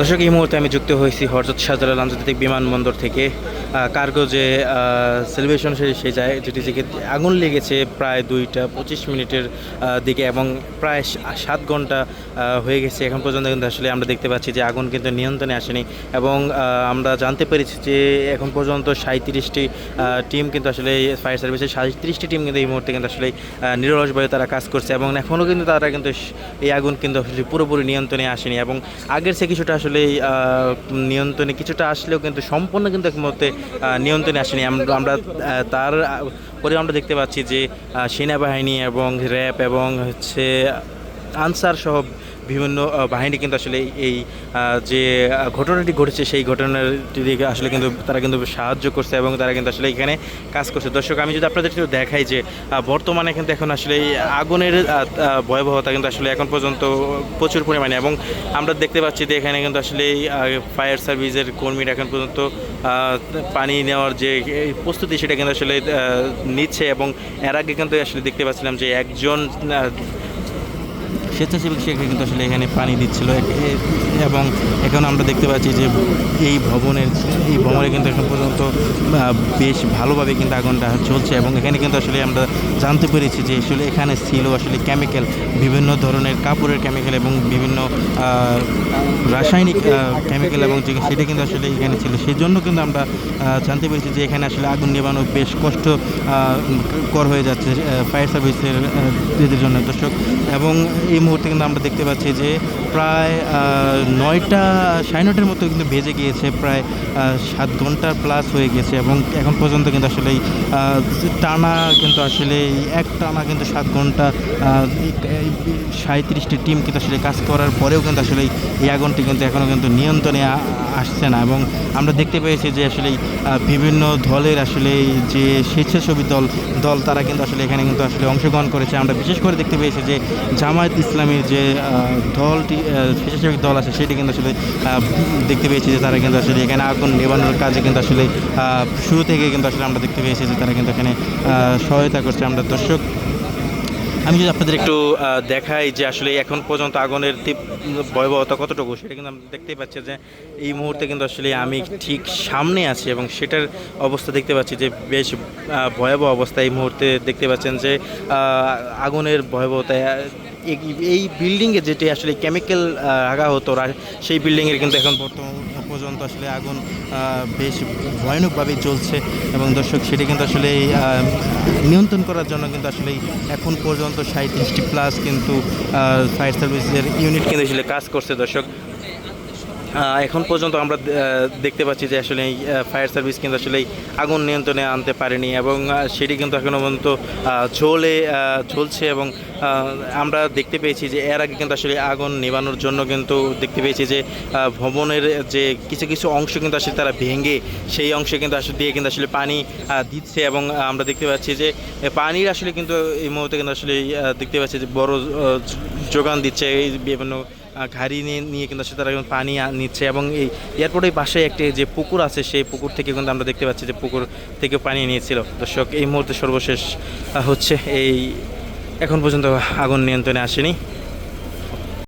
দর্শক এই মুহূর্তে আমি যুক্ত হয়েছি হরজত শাহজালাল আন্তর্জাতিক বিমানবন্দর থেকে। কার্গো যে সেলিব্রেশন সেই সেই যায়, যেটি থেকে আগুন লেগেছে প্রায় দুইটা পঁচিশ মিনিটের দিকে এবং প্রায় সাত ঘণ্টা হয়ে গেছে। এখন পর্যন্ত কিন্তু আসলে আমরা দেখতে পাচ্ছি যে আগুন কিন্তু নিয়ন্ত্রণে আসেনি এবং আমরা জানতে পেরেছি যে এখন পর্যন্ত সাঁত্রিশটি টিম কিন্তু আসলে ফায়ার সার্ভিসের সাঁত্রিশটি টিম কিন্তু এই মুহূর্তে কিন্তু আসলে নিরলসভাবে তারা কাজ করছে এবং এখনও কিন্তু তারা কিন্তু এই আগুন কিন্তু আসলে পুরোপুরি নিয়ন্ত্রণে আসেনি এবং আগের সে কিছুটা আসলে নিয়ন্ত্রণে কিছুটা আসলেও কিন্তু সম্পূর্ণ কিন্তু এক মুহূর্তে নিয়ন্ত্রণে আসেনি। আমরা তার পরে আমরা দেখতে পাচ্ছি যে সেনাবাহিনী এবং র্যাব এবং হচ্ছে আনসার সহ বিভিন্ন বাহিনী কিন্তু আসলে এই যে ঘটনাটি ঘটেছে, সেই ঘটনাটি দিকে আসলে কিন্তু তারা কিন্তু সাহায্য করছে এবং তারা কিন্তু আসলে এখানে কাজ করছে। দর্শক, আমি যদি আপনাদের একটু দেখাই যে বর্তমানে কিন্তু এখন আসলে এই আগুনের ভয়াবহতা কিন্তু আসলে এখন পর্যন্ত প্রচুর পরিমাণে এবং আমরা দেখতে পাচ্ছি যে এখানে কিন্তু আসলে ফায়ার সার্ভিসের কর্মীরা এখন পর্যন্ত পানি নেওয়ার যে প্রস্তুতি সেটা কিন্তু আসলে নিচ্ছে এবং এর আগে কিন্তু আসলে দেখতে পাচ্ছিলাম যে একজন স্বেচ্ছাসেবক সে কিন্তু আসলে এখানে পানি দিচ্ছিল। এবং এখন আমরা দেখতে পাচ্ছি যে এই ভবনের, এই ভবনে কিন্তু এখন পর্যন্ত বেশ ভালোভাবে কিন্তু আগুনটা চলছে এবং এখানে কিন্তু আসলে আমরা জানতে পেরেছি যে আসলে এখানে ছিল আসলে কেমিক্যাল, বিভিন্ন ধরনের কাপড়ের কেমিক্যাল এবং বিভিন্ন রাসায়নিক কেমিক্যাল এবং সেটা কিন্তু আসলে এখানে ছিল। সেই জন্য কিন্তু আমরা জানতে পেরেছি যে এখানে আসলে আগুন নেবানো বেশ কষ্ট কর হয়ে যাচ্ছে ফায়ার সার্ভিসের জন্য। দর্শক, এবং এই মুহূর্তে কিন্তু আমরা দেখতে পাচ্ছি যে প্রায় নয়টা, সাড়ে নয়টার মতো কিন্তু ভেজে গিয়েছে, প্রায় সাত ঘণ্টার প্লাস হয়ে গেছে এবং এখন পর্যন্ত কিন্তু আসলে টানা কিন্তু আসলে এক টানা কিন্তু সাত ঘণ্টা সাঁত্রিশটি টিম কিন্তু আসলে কাজ করার পরেও কিন্তু আসলে এই- এই আগুনটি কিন্তু এখনও কিন্তু নিয়ন্ত্রণে আসছে না এবং আমরা দেখতে পেয়েছি যে আসলে বিভিন্ন দলের আসলে যে স্বেচ্ছাসেবী দল দল তারা কিন্তু আসলে এখানে কিন্তু আসলে অংশগ্রহণ করেছে। আমরা বিশেষ করে দেখতে পেয়েছি যে জামায়াত ইসলামীর যে দলটি আহ, স্বেচ্ছাসেবী দল আছে সেটি কিন্তু আসলে দেখতে পেয়েছি যে তারা কিন্তু আসলে এখানে আগুন নেবানোর কাজে কিন্তু আসলে শুরু থেকে কিন্তু আসলে আমরা দেখতে পেয়েছি যে তারা কিন্তু এখানে সহায়তা করছে আমরা দর্শক। আমি যদি আপনাদের একটু দেখাই যে আসলে এখন পর্যন্ত আগুনের ভয়াবহতা কতটুকু সেটা কিন্তু আমরা দেখতেই পাচ্ছি যে এই মুহূর্তে কিন্তু আসলে আমি ঠিক সামনে আছি এবং সেটার অবস্থা দেখতে পাচ্ছি যে বেশ ভয়াবহ অবস্থা এই মুহূর্তে দেখতে পাচ্ছেন যে আগুনের ভয়াবহতা এই- বিল্ডিংয়ে যেটি আসলে কেমিক্যাল আগা হতো সেই বিল্ডিংয়ের কিন্তু এখন বর্তমান পর্যন্ত আসলে আগুন বেশ ভয়ানকভাবেই চলছে এবং দর্শক, সেটি কিন্তু আসলে নিয়ন্ত্রণ করার জন্য কিন্তু আসলে এখন পর্যন্ত সাঁত্রিশটি প্লাস কিন্তু ফায়ার সার্ভিসের ইউনিট কিন্তু আসলে কাজ করছে দর্শক। এখন পর্যন্ত আমরা দেখতে পাচ্ছি যে আসলে এই ফায়ার সার্ভিস কিন্তু আসলে আগুন নিয়ন্ত্রণে আনতে পারেনি এবং সেটি কিন্তু এখনও পর্যন্ত ঝোলে ঝলছে এবং আমরা দেখতে পেয়েছি যে এর আগে কিন্তু আসলে আগুন নেবানোর জন্য কিন্তু দেখতে পেয়েছি যে ভবনের যে কিছু কিছু অংশ কিন্তু আসলে তারা ভেঙে, সেই অংশে কিন্তু আসলে দিয়ে কিন্তু আসলে পানি দিচ্ছে এবং আমরা দেখতে পাচ্ছি যে পানির আসলে কিন্তু এই মুহূর্তে কিন্তু আসলে দেখতে পাচ্ছি যে বড় যোগান দিচ্ছে এই বিভিন্ন গাড়ি নিয়ে নিয়ে কিন্তু আসলে তারা পানি নিচ্ছে এবং এই এয়ারপোর্টের পাশে একটি যে পুকুর আছে, সেই পুকুর থেকে কিন্তু আমরা দেখতে পাচ্ছি যে পুকুর থেকে পানি নিয়েছিল। দর্শক, এই মুহূর্তে সর্বশেষ হচ্ছে এই, এখন পর্যন্ত আগুন নিয়ন্ত্রণে আসেনি।